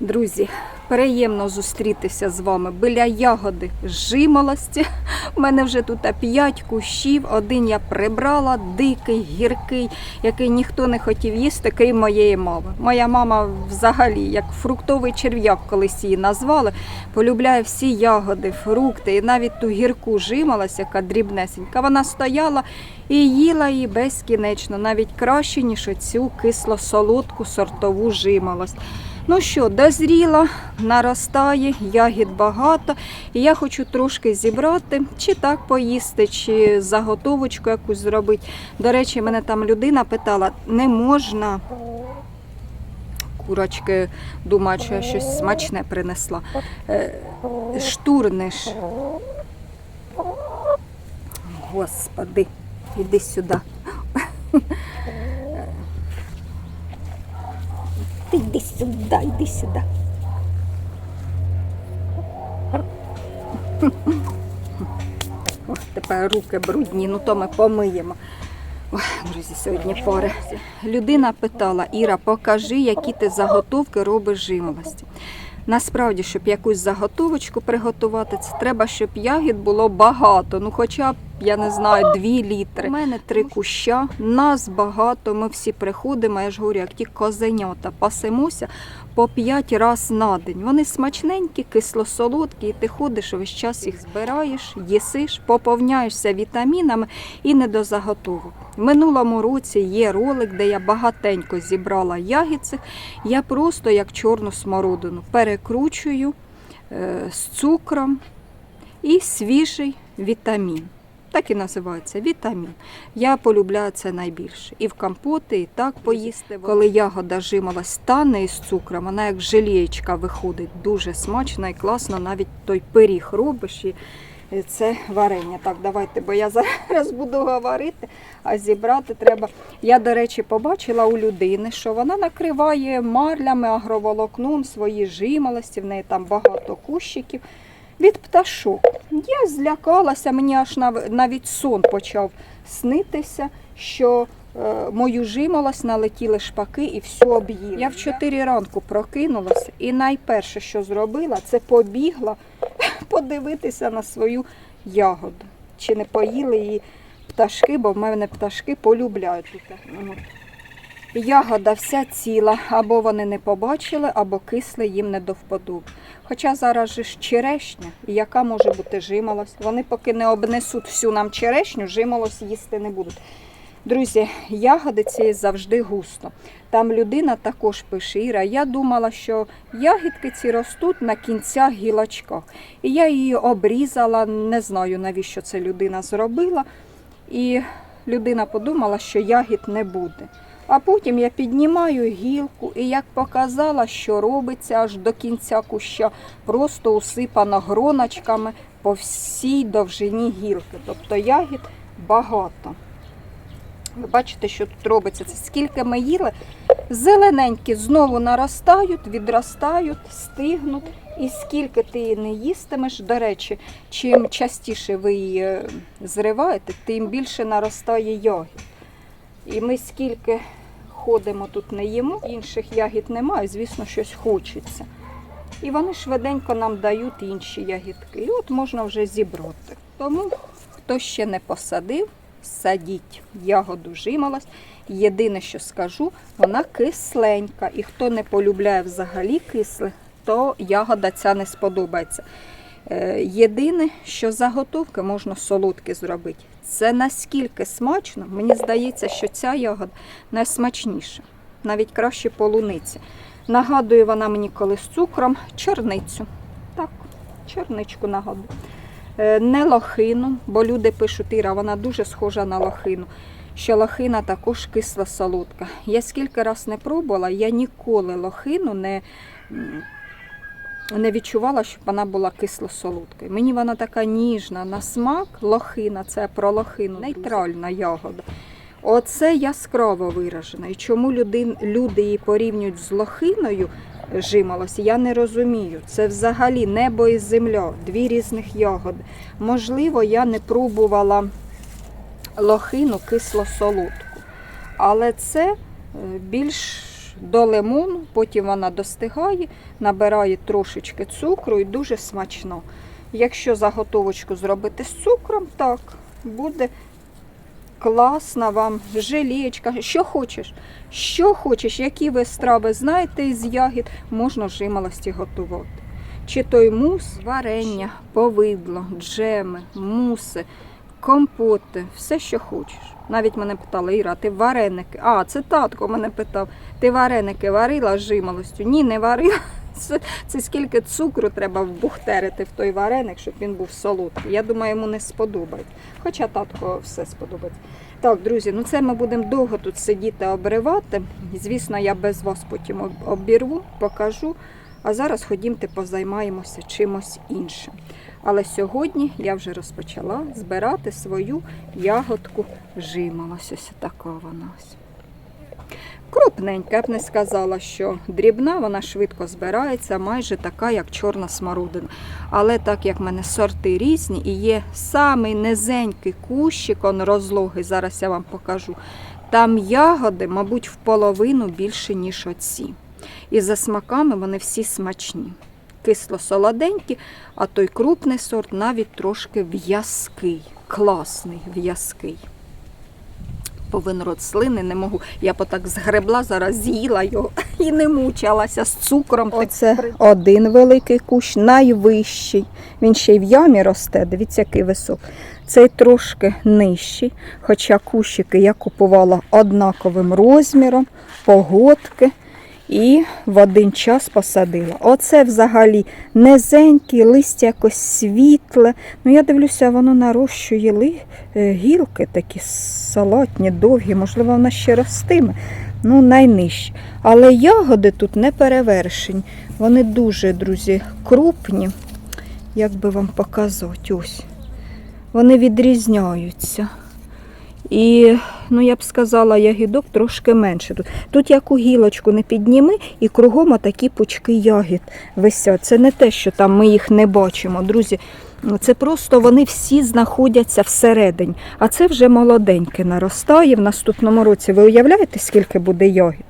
Друзі, приємно зустрітися з вами біля ягоди жимолості. У мене вже тут 5 кущів. Один я прибрала, дикий, гіркий, який ніхто не хотів їсти, крім моєї мами. Моя мама взагалі, як фруктовий черв'як, колись її назвали, полюбляє всі ягоди, фрукти і навіть ту гірку жимолость, яка дрібнесенька. Вона стояла і їла її безкінечно, навіть краще, ніж оцю кисло-солодку сортову жимолость. Ну що, дозріла, наростає, ягід багато. І я хочу трошки зібрати, чи так поїсти, чи заготовочку якусь зробити. До речі, мене там людина питала, не можна. Курочки думають, що я щось смачне принесла. Е, Штурнеш. Господи, іди сюди. Йди сюди, йди сюди. Тепер руки брудні, ну то ми помиємо. Ой, друзі, сьогодні пори. Людина питала, Іра, покажи, які ти заготовки робиш жимолості. Насправді, щоб якусь заготовочку приготувати, це треба, щоб ягід було багато. Ну, хоча б, я не знаю, 2 літри. У мене три куща, нас багато. Ми всі приходимо, я ж говорю, як ті козенята, пасемося по 5 разів на день. Вони смачненькі, кисло-солодкі, і ти ходиш весь час їх збираєш, їсиш, поповняєшся вітамінами і не до заготовок. В минулому році є ролик, де я багатенько зібрала ягід. Я просто як чорну смородину перекручую е, з цукром і свіжий вітамін. Так і називається вітамін. Я полюбляю це найбільше. І в компоти, і так поїсти. Коли ягода жимолась стане із цукром, вона як желієчка виходить. Дуже смачно і класно. Навіть той пиріг робиш і це варення. Так, давайте, бо я зараз буду говорити, а зібрати треба. Я, до речі, побачила у людини, що вона накриває марлями, агроволокном свої жимолості, в неї там багато кущиків від пташок. Я злякалася, мені аж нав- навіть сон почав снитися, що е, мою жимолость налетіли шпаки і всю об'їли. Я в 4 ранку прокинулася і найперше, що зробила, це побігла подивитися на свою ягоду. Чи не поїли її пташки, бо в мене пташки полюбляють. Ягода вся ціла, або вони не побачили, або кисли їм не до вподоби. Хоча зараз же ж черешня, яка може бути жимолость. Вони поки не обнесуть всю нам черешню, жимолость їсти не будуть. Друзі, ягоди ці завжди густо. Там людина також пише, я думала, що ягідки ці ростуть на кінцях гілочках. І я її обрізала, не знаю, навіщо це людина зробила. І людина подумала, що ягід не буде. А потім я піднімаю гілку і як показала, що робиться аж до кінця куща, просто усипано гроночками по всій довжині гілки. Тобто ягід багато. Ви бачите, що тут робиться. Це скільки ми їли, зелененькі знову наростають, відростають, стигнуть. І скільки ти її не їстимеш, до речі, чим частіше ви її е, зриваєте, тим більше наростає ягід. І ми скільки ходимо тут не їмо, інших ягід немає, звісно, щось хочеться. І вони швиденько нам дають інші ягідки. І от можна вже зібрати. Тому, хто ще не посадив, садіть ягоду жимолость. Єдине, що скажу, вона кисленька. І хто не полюбляє взагалі кисле, то ягода ця не сподобається. Е, Єдине, що заготовки можна солодкі зробити. Це наскільки смачно, мені здається, що ця ягода найсмачніша, навіть краще полуниці. Нагадує вона мені коли з цукром чорницю. Так, чорничку нагадує. Е, Не лохину, бо люди пишуть, Іра, вона дуже схожа на лохину. Що лохина також кисла солодка. Я скільки раз не пробувала, я ніколи лохину не, не відчувала, щоб вона була кисло-солодкою. Мені вона така ніжна на смак, лохина, це про лохину, нейтральна ягода. Оце яскраво виражено. І чому люди, люди її порівнюють з лохиною жимолость, я не розумію. Це взагалі небо і земля, дві різних ягоди. Можливо, я не пробувала лохину кисло-солодку, але це е, більш до лимону, потім вона достигає, набирає трошечки цукру і дуже смачно. Якщо заготовочку зробити з цукром, так, буде класна вам желечка, що хочеш. Що хочеш, які ви страви знаєте із ягід, можна в готувати. Чи той мус, варення, повидло, джеми, муси, компоти, все, що хочеш. Навіть мене питали, Іра, ти вареники. А, це татко мене питав, ти вареники варила з жимолостю? Ні, не варила. Це, це скільки цукру треба вбухтерити в той вареник, щоб він був солодкий. Я думаю, йому не сподобається. Хоча татко все сподобається. Так, друзі, ну це ми будемо довго тут сидіти обривати. Звісно, я без вас потім обірву, покажу. А зараз ходімте позаймаємося чимось іншим. Але сьогодні я вже розпочала збирати свою ягодку жимолось. Ось така вона. Крупненька, я б не сказала, що дрібна, вона швидко збирається, майже така, як чорна смородина. Але так як в мене сорти різні і є самий низенький кущик, он розлогий, зараз я вам покажу. Там ягоди, мабуть, в половину більше, ніж оці. І за смаками вони всі смачні. Кисло-солоденькі, а той крупний сорт навіть трошки в'язкий, класний в'язкий. Повинен рот слини, не можу. Я потак згребла, зараз з'їла його і не мучилася з цукром. Оце один великий кущ, найвищий. Він ще й в ямі росте, дивіться, який висок. Цей трошки нижчий, хоча кущики я купувала однаковим розміром, погодки. І в один час посадила. Оце взагалі низеньке, листя якось світле. Ну, я дивлюся, воно нарощує ли, е, гілки такі салатні, довгі, можливо, вона ще ростиме. Ну, найнижче. Але ягоди тут не перевершені. Вони дуже, друзі, крупні. Як би вам показати? Ось. Вони відрізняються. І, ну я б сказала, ягідок трошки менше тут. Тут яку гілочку не підніми, і кругом отакі пучки ягід висять. Це не те, що там ми їх не бачимо, друзі. Це просто вони всі знаходяться всередині. А це вже молоденьке наростає. В наступному році ви уявляєте, скільки буде ягід?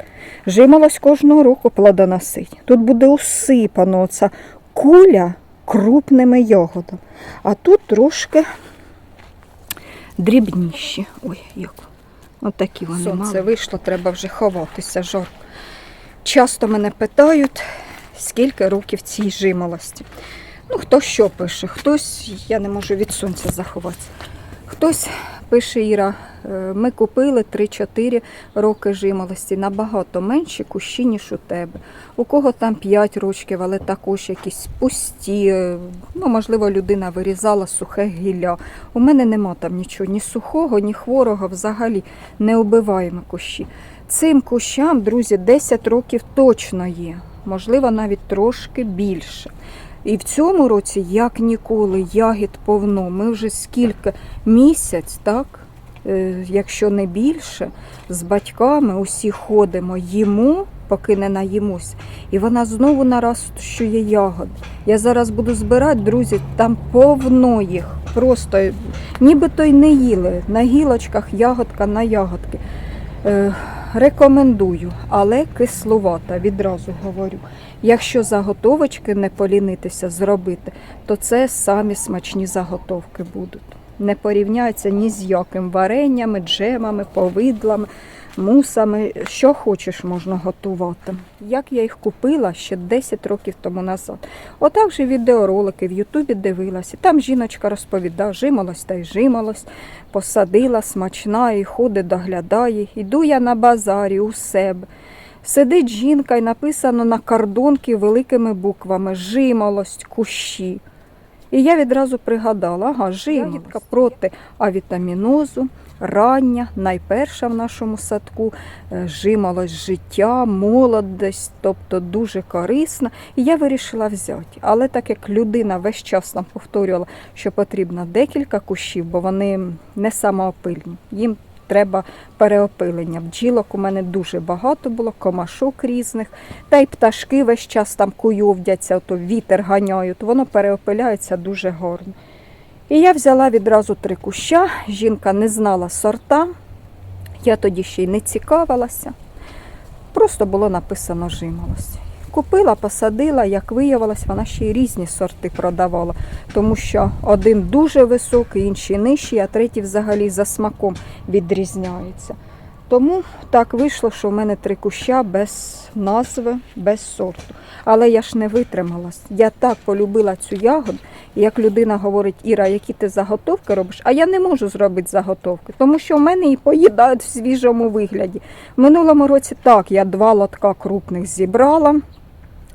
Жимолось кожного року плодоносить. Тут буде усипано оця куля крупними ягодами. А тут трошки дрібніші. Ой, як. От такі вони Сонце мали. вийшло, треба вже ховатися, жарко. Часто мене питають, скільки років цій жимолості. Ну, хто що пише, хтось, я не можу від сонця заховатися. Хтось пише Іра, е, ми купили 3-4 роки жимолості, набагато менші кущі, ніж у тебе. У кого там 5 років, але також якісь пусті. е, Ну, можливо, людина вирізала сухе гілля. У мене нема там нічого, ні сухого, ні хворого, взагалі не убиваємо кущі. Цим кущам, друзі, 10 років точно є, можливо, навіть трошки більше. І в цьому році, як ніколи, ягід повно. Ми вже скільки місяць, так, е, якщо не більше, з батьками усі ходимо, їмо, поки не наїмось. І вона знову нарощує ягоди. Я зараз буду збирати, друзі, там повно їх. Просто нібито й не їли. На гілочках ягодка на ягодки. Е, рекомендую, але кисловата, відразу говорю. Якщо заготовочки не полінитися зробити, то це самі смачні заготовки будуть. Не порівняються ні з яким вареннями, джемами, повидлами, мусами, що хочеш можна готувати. Як я їх купила ще 10 років тому назад. Отак же відеоролики в Ютубі дивилася. Там жіночка розповідає, жимолось та й жимолось, посадила смачна і ходить, доглядає. Іду я на базарі у себе. Сидить жінка і написано на кордонки великими буквами жимолость, кущі. І я відразу пригадала, ага, жимолость проти авітамінозу, рання, найперша в нашому садку, е, жимолость життя, молодість, тобто дуже корисна. І я вирішила взяти. Але так як людина весь час нам повторювала, що потрібно декілька кущів, бо вони не самоопильні. Їм треба переопилення. Бджілок у мене дуже багато було, комашок різних, та й пташки весь час там куйовдяться, то вітер ганяють, воно переопиляється дуже гарно. І я взяла відразу три куща, жінка не знала сорта, я тоді ще й не цікавилася. Просто було написано жимолость. Купила, посадила, як виявилось, вона ще й різні сорти продавала, тому що один дуже високий, інший нижчий, а третій взагалі за смаком відрізняється. Тому так вийшло, що в мене три куща без назви, без сорту. Але я ж не витрималась. Я так полюбила цю ягоду. Як людина говорить, Іра, які ти заготовки робиш, а я не можу зробити заготовки, тому що в мене її поїдають в свіжому вигляді. В минулому році так, я два лотка крупних зібрала,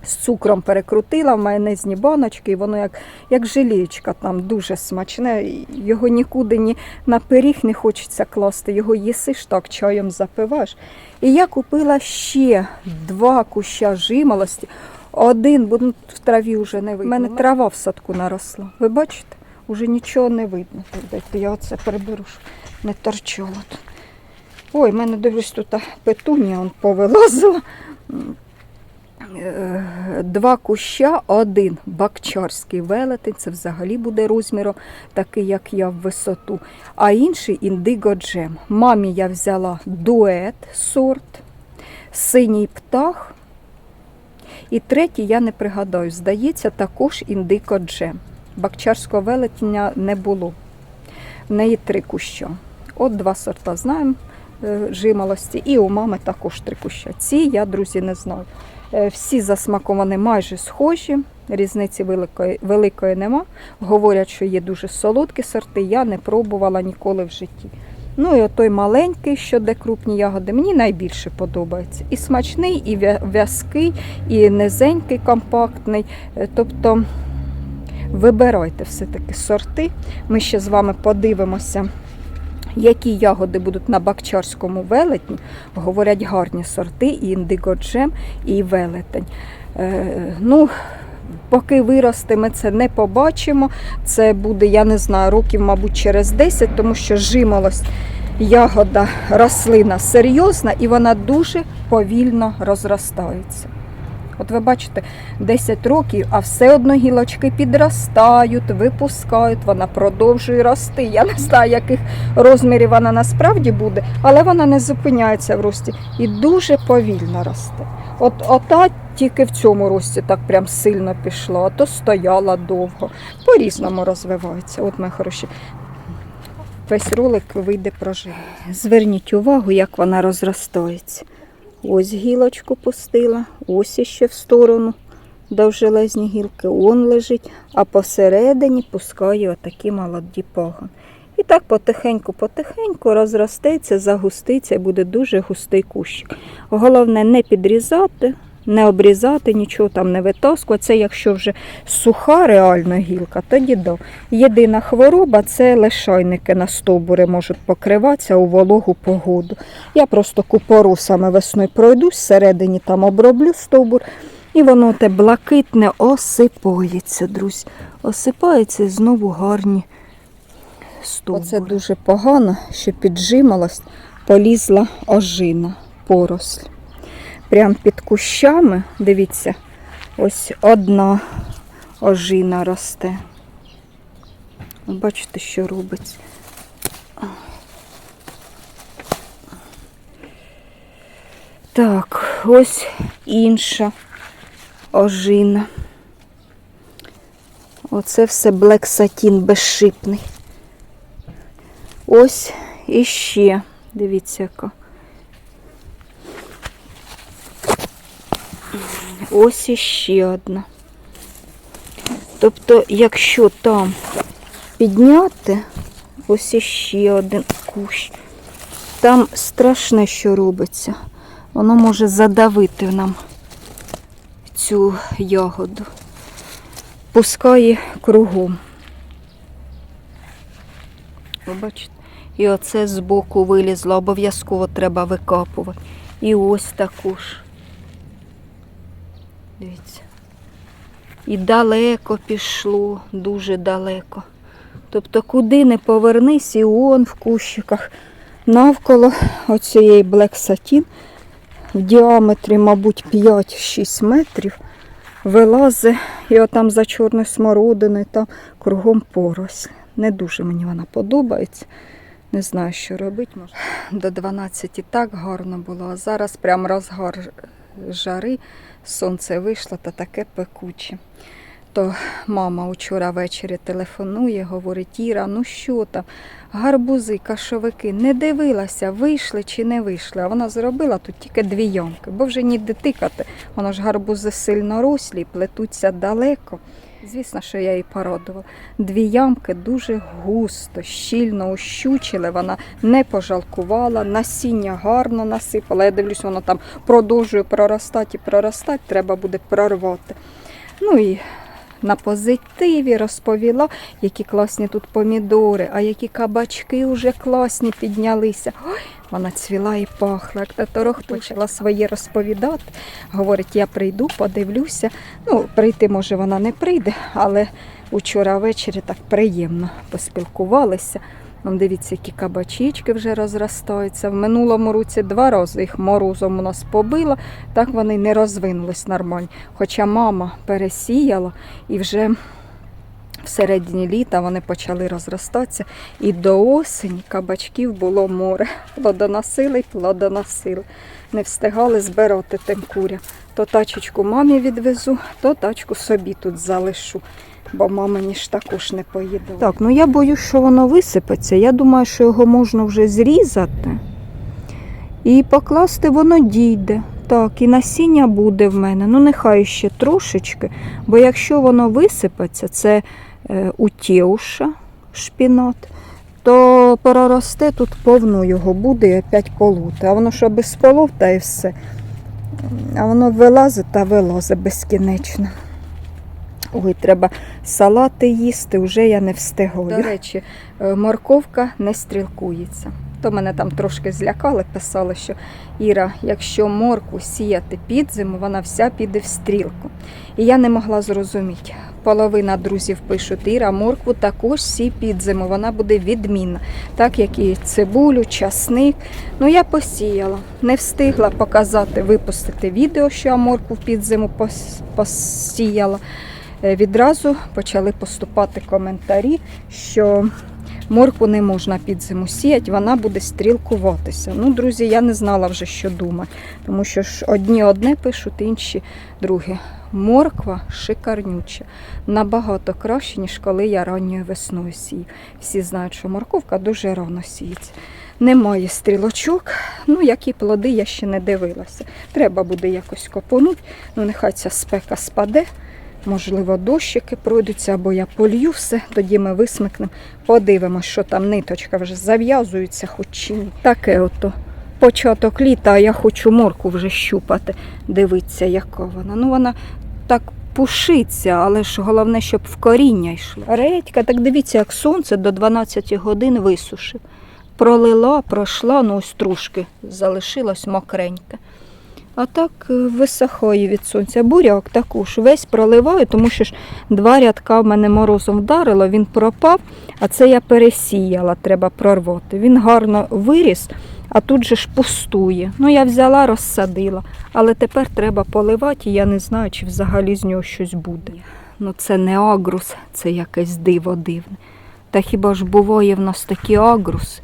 з цукром перекрутила в майонезні баночки, і воно як, як желічка там дуже смачне. Його нікуди ні на пиріг не хочеться класти, його їсиш так, чаєм запиваєш. І я купила ще два куща жимолості. Один, бо ну, в траві вже не видно. У мене трава в садку наросла. Ви бачите? Уже нічого не видно. Дайте я оце приберу, щоб не торчало. Ой, в мене дивлюсь, тут петунія повилазила. Е, Два куща, один бакчарський велетень, це взагалі буде розміром, такий, як я в висоту, а інший індиго джем. Мамі я взяла дует сорт, синій птах. І третій я не пригадаю, здається, також індико джем. Бакчарського велетня не було. В неї три куща. От два сорта знаємо е, жимолості, і у мами також три куща. Ці я, друзі, не знаю. Е, Всі за смаком вони майже схожі, різниці великої, великої нема. Говорять, що є дуже солодкі сорти, я не пробувала ніколи в житті. Ну і той маленький, що де крупні ягоди, мені найбільше подобається. І смачний, і в'язкий, і низенький, компактний. Е, Тобто вибирайте все-таки сорти. Ми ще з вами подивимося, які ягоди будуть на бакчарському велетні. Говорять гарні сорти, і індиго джем, і велетень. Е, ну, Поки виросте, ми це не побачимо. Це буде, я не знаю, років, мабуть, через 10, тому що жимолость ягода, рослина серйозна і вона дуже повільно розростається. От ви бачите, 10 років, а все одно гілочки підростають, випускають, вона продовжує рости. Я не знаю, яких розмірів вона насправді буде, але вона не зупиняється в рості і дуже повільно росте. От ота тільки в цьому рості так прям сильно пішла, а то стояла довго. По-різному розвивається. От ми хороші. Весь ролик вийде про живість. Зверніть увагу, як вона розростається. Ось гілочку пустила, ось іще в сторону довжелезні гілки, он лежить, а посередині пускаю отакі молоді пагон. І так потихеньку-потихеньку розростеться, загуститься і буде дуже густий кущик. Головне не підрізати, не обрізати, нічого там не витаскувати. Це якщо вже суха реально гілка, тоді да. Єдина хвороба це лишайники на стовбури можуть покриватися у вологу погоду. Я просто купоросами весною пройдусь, всередині там оброблю стовбур, і воно те блакитне осипається, друзі. Осипається і знову гарні стовбури. Оце дуже погано, що піджималась, полізла ожина, поросль. Прям під кущами, дивіться, ось одна ожина росте. Бачите, що робиться. Так, ось інша ожина. Оце все блек сатін безшипний. Ось іще. Дивіться, яка. Ось іще одна. Тобто, якщо там підняти, ось іще один кущ, там страшне, що робиться. Воно може задавити нам цю ягоду. Пускає кругом. Ви бачите? І оце збоку вилізло, обов'язково треба викапувати. І ось також. Дивіться. І далеко пішло, дуже далеко. Тобто, куди не повернись, і он в кущиках навколо оцієї Satin в діаметрі, мабуть, 5-6 метрів вилазить і отам за чорною смородиною, там кругом поросль. Не дуже мені вона подобається. Не знаю, що робити. Може. До 12 і так гарно було, а зараз прям розгар жари, сонце вийшло та таке пекуче. То мама вчора ввечері телефонує, говорить, Іра, ну що там, гарбузи, кашовики, не дивилася, вийшли чи не вийшли. А вона зробила тут тільки дві ямки, бо вже ніде тикати. Воно ж гарбузи сильно рослі, плетуться далеко. Звісно, що я її порадувала. Дві ямки дуже густо, щільно ущучили. Вона не пожалкувала, насіння гарно насипала. Я дивлюсь, воно там продовжує проростати і проростати, треба буде прорвати. Ну і на позитиві розповіла, які класні тут помідори, а які кабачки вже класні піднялися. Ой, вона цвіла і пахла. Як та торох почала своє розповідати. Говорить, я прийду, подивлюся. Ну, прийти, може, вона не прийде, але учора ввечері так приємно поспілкувалися. Вон дивіться, які кабачечки вже розростаються. В минулому році два рази їх морозом у нас побило, так вони не розвинулись нормально. Хоча мама пересіяла і вже в середині літа вони почали розростатися. І до осені кабачків було море. Плодоносили й плодоносили. Не встигали збирати тим курям. То тачечку мамі відвезу, то тачку собі тут залишу. Бо мама ніж також не поїде. Так, ну я боюсь, що воно висипеться. Я думаю, що його можна вже зрізати і покласти воно дійде. Так, і насіння буде в мене. Ну, нехай ще трошечки, бо якщо воно висипеться, це е, утєуша, шпінат, то проросте тут повно його буде і опять полути. А воно що без полов, та і все. А воно вилазить та вилазить безкінечно. Ой, треба салати їсти, вже я не встигаю. До речі, е, морковка не стрілкується. То мене там трошки злякали, писали, що Іра, якщо морку сіяти під зиму, вона вся піде в стрілку. І я не могла зрозуміти. Половина друзів пишуть, Іра, моркву також сій під зиму, вона буде відмінна, так як і цибулю, часник. Ну я посіяла, не встигла показати, випустити відео, що я моркву під зиму посіяла. Е, Відразу почали поступати коментарі, що моркву не можна під зиму сіяти, вона буде стрілкуватися. Ну, друзі, я не знала вже, що думати, тому що ж одні одне пишуть, інші друге. Морква шикарнюча, набагато краще, ніж коли я ранньою весною сію. Всі знають, що морковка дуже рано сіється. Немає стрілочок, ну які плоди я ще не дивилася. Треба буде якось копонути, ну нехай ця спека спаде. Можливо, дощики пройдуться, або я полью все, тоді ми висмикнемо, подивимося, що там ниточка вже зав'язується, хоч чи ні. Таке ото. Початок літа, а я хочу морку вже щупати, дивитися, яка вона. Ну, вона так пушиться, але ж головне, щоб в коріння йшло. Редька, так дивіться, як сонце до 12 годин висушив. Пролила, пройшла, ну ось трошки залишилось мокреньке. А так е, від сонця. Буряк також весь проливаю, тому що ж два рядка в мене морозом вдарило, він пропав, а це я пересіяла, треба прорвати. Він гарно виріс, а тут же ж пустує. Ну, я взяла, розсадила, але тепер треба поливати, і я не знаю, чи взагалі з нього щось буде. Ну, це не агрус, це якесь диво дивне. Та хіба ж буває в нас такі агруси?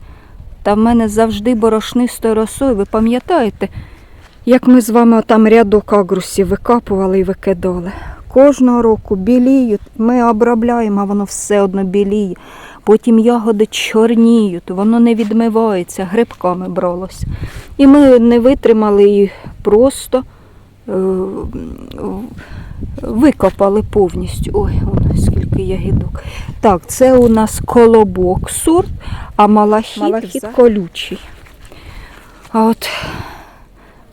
Та в мене завжди борошнистою росою, ви пам'ятаєте? Як ми з вами там рядок агрусів викапували і викидали. Кожного року біліють, ми обробляємо, а воно все одно біліє. Потім ягоди чорніють, воно не відмивається, грибками бралося. І ми не витримали і просто е, викопали повністю. Ой, вон, скільки ягідок. Так, це у нас колобок сорт, а малахіт, Малахіт колючий. А от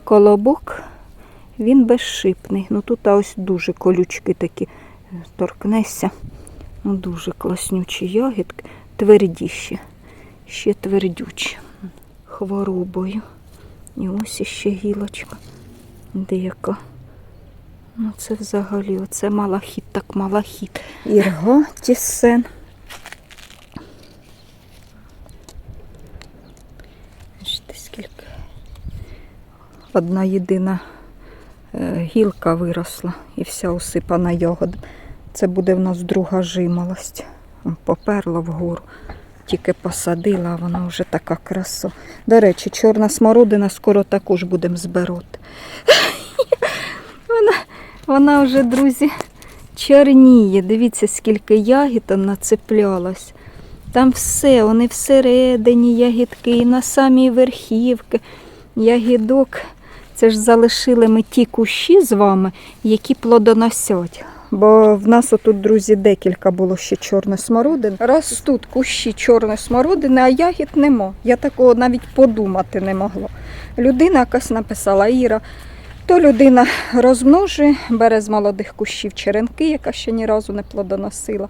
колобок, він безшипний. Ну тут ось дуже колючки такі торкнешся. Ну, дуже класнючі ягідки, твердіші, ще твердючі, хворобою. І ось іще гілочка. Деяка. Ну це взагалі, оце малахіт, так малахіт. Ірга, тісен. Бачите, скільки. Одна єдина е, гілка виросла і вся усипана ягодом. Це буде в нас друга жимолость. Поперла вгору. тільки посадила, а вона вже така краса. До речі, чорна смородина скоро також будемо збирати. Вона, вона вже, друзі, чорніє. Дивіться, скільки ягід там нацеплялось. Там все, вони всередині ягідки, і на самій верхівки. Ягідок. Це ж залишили ми ті кущі з вами, які плодоносять. Бо в нас отут, друзі, декілька було ще чорної смородини. Ростуть кущі чорної смородини, а ягід нема. Я такого навіть подумати не могла. Людина якась написала Іра. То людина розмножує, бере з молодих кущів черенки, яка ще ні разу не плодоносила.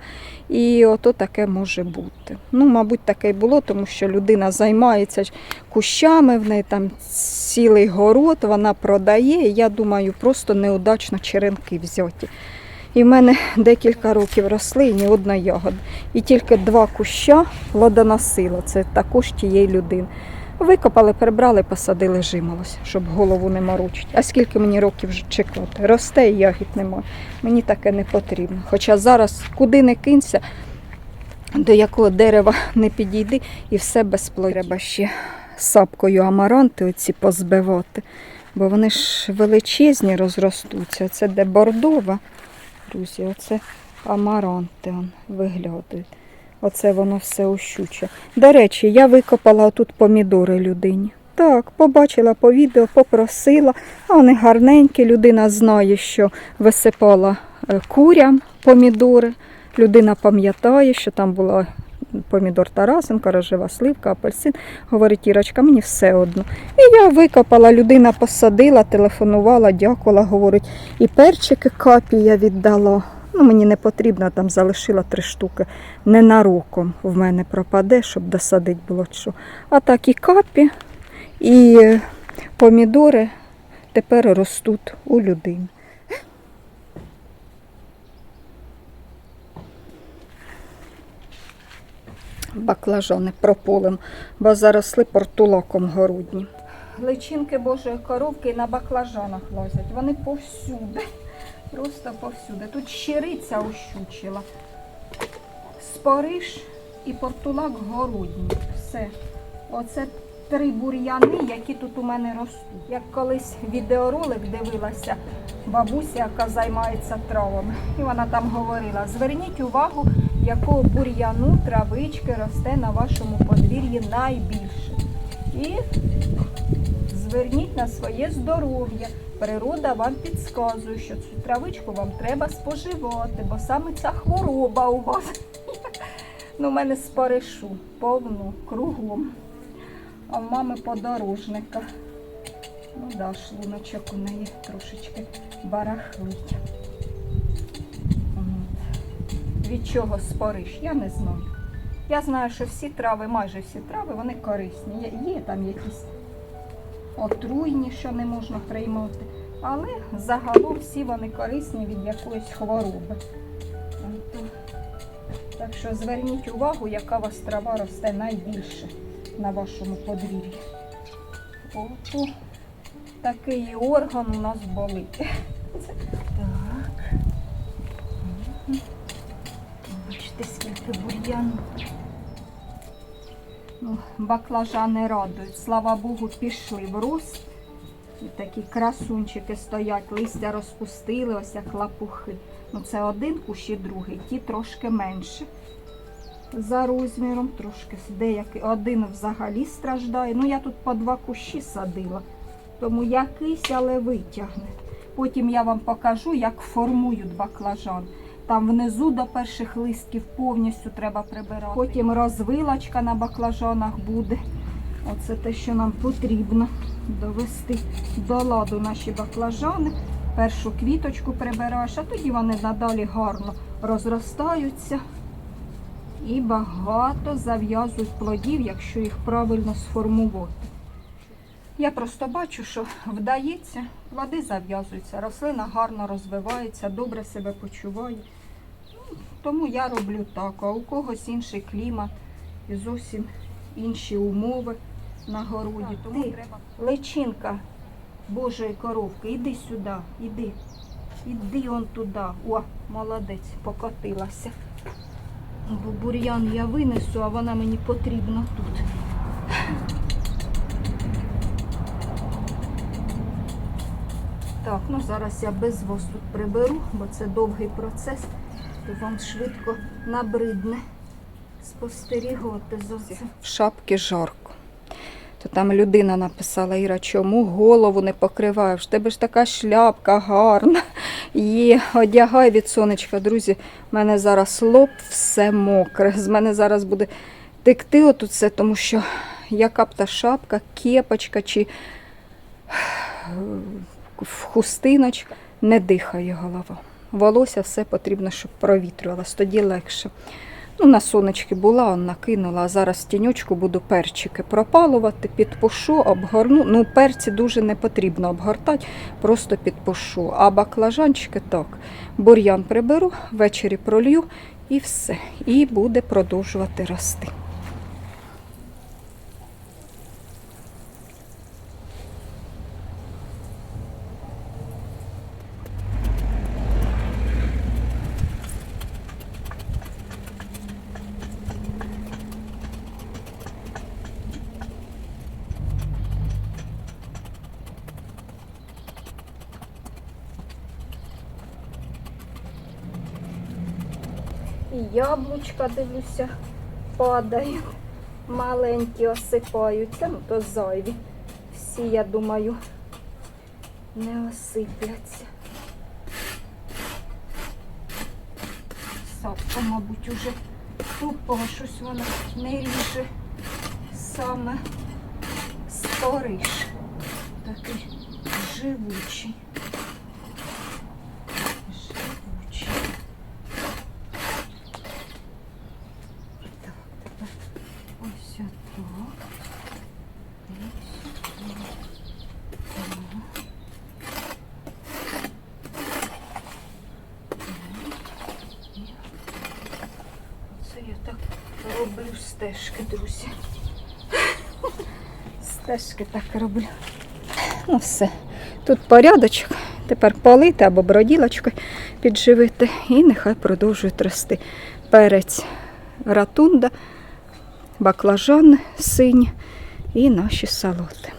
І ото таке може бути. Ну, мабуть, таке й було, тому що людина займається кущами, в неї там цілий город, вона продає. І я думаю, просто неудачно черенки взяті. І в мене декілька років росли і ні одна ягода. І тільки два куща плодоносило. Це також тієї людини. Викопали, прибрали, посадили, жимолось, щоб голову не морочити. А скільки мені років вже чекати? Росте і ягід немає. Мені таке не потрібно. Хоча зараз куди не кинься, до якого дерева не підійди, і все без безплодно. Треба ще сапкою амаранти оці позбивати, бо вони ж величезні розростуться. Це де бордова, друзі, оце амаранти виглядають. Оце воно все ощуче. До речі, я викопала тут помідори людині. Так, побачила по відео, попросила, а вони гарненькі. Людина знає, що висипала е, курям помідори. Людина пам'ятає, що там була помідор Тарасенко, рожева сливка, апельсин. Говорить, Ірочка, мені все одно. І я викопала, людина посадила, телефонувала, дякувала, говорить, і перчики капі я віддала. Ну, мені не потрібно, там залишила три штуки. Ненароком в мене пропаде, щоб досадити було що. А так і капі, і помідори тепер ростуть у людини. Баклажани прополем, бо заросли портулаком городні. Личинки Божої коровки на баклажанах лазять. Вони повсюди. Просто повсюди. Тут щириця ощучила. Спориш і портулак городній. Все. Оце три бур'яни, які тут у мене ростуть. Як колись відеоролик дивилася бабуся, яка займається травами. І вона там говорила: зверніть увагу, якого бур'яну травички росте на вашому подвір'ї найбільше. І зверніть на своє здоров'я. Природа вам підказує, що цю травичку вам треба споживати, бо саме ця хвороба у вас. Ну, у мене спаришу повну, кругом. А в мами подорожника. Ну да, шлуночок у неї трошечки барахлить. Від чого спориш, я не знаю. Я знаю, що всі трави, майже всі трави, вони корисні. Є там якісь отруйні, що не можна приймати. Але загалом всі вони корисні від якоїсь хвороби. Так що зверніть увагу, яка у вас трава росте найбільше на вашому подвір'ї. Ото такий орган у нас болить. Так. Бачите, скільки бур'яну. Баклажани радують. Слава Богу, пішли в рост. І такі красунчики стоять, листя розпустили, ось як лапухи. Ну, це один кущ і другий, ті трошки менше. За розміром, трошки деякий, один взагалі страждає. Ну, я тут по два кущі садила, тому якийсь, але витягне. Потім я вам покажу, як формують баклажан. Там внизу до перших листків повністю треба прибирати. Потім розвилочка на баклажанах буде. Оце те, що нам потрібно довести до ладу наші баклажани. Першу квіточку прибираєш, а тоді вони надалі гарно розростаються і багато зав'язують плодів, якщо їх правильно сформувати. Я просто бачу, що вдається, плоди зав'язуються, рослина гарно розвивається, добре себе почуває. Тому я роблю так, а у когось інший клімат і зовсім інші умови на городі. Тому треба личинка Божої коровки, іди сюди, іди. Іди он туди. О, молодець, покотилася. Бо бур'ян я винесу, а вона мені потрібна тут. Так, ну зараз я без вас тут приберу, бо це довгий процес, то вам швидко набридне спостерігати за цим. В шапки жарко. То там людина написала, Іра, чому голову не покриваєш? В тебе ж така шляпка гарна. Є, одягай від сонечка, друзі. У мене зараз лоб все мокре. З мене зараз буде текти отут все, тому що яка б та шапка, кепочка чи в хустиночка не дихає голова. Волосся все потрібно, щоб провітрювалося, тоді легше. Ну, на сонечки була, он накинула, а зараз в буду перчики пропалувати, підпушу, обгорну. Ну, перці дуже не потрібно обгортати, просто підпушу. А баклажанчики так. Бур'ян приберу, ввечері пролью і все. І буде продовжувати рости. І яблучка, дивлюся, падають. Маленькі осипаються, ну то зайві. Всі, я думаю, не осипляться. Сапка, мабуть, уже тупого щось вона не ріже саме сториш. Такий. Живучий. Так, тепер ось так. І сюди. Ага. І Це я так роблю стежки, друзі. Стежки так роблю. Ну все. Тут порядочок. Тепер полити або броділочкою підживити і нехай продовжують рости. Перець ратунда, баклажан сині і наші салати.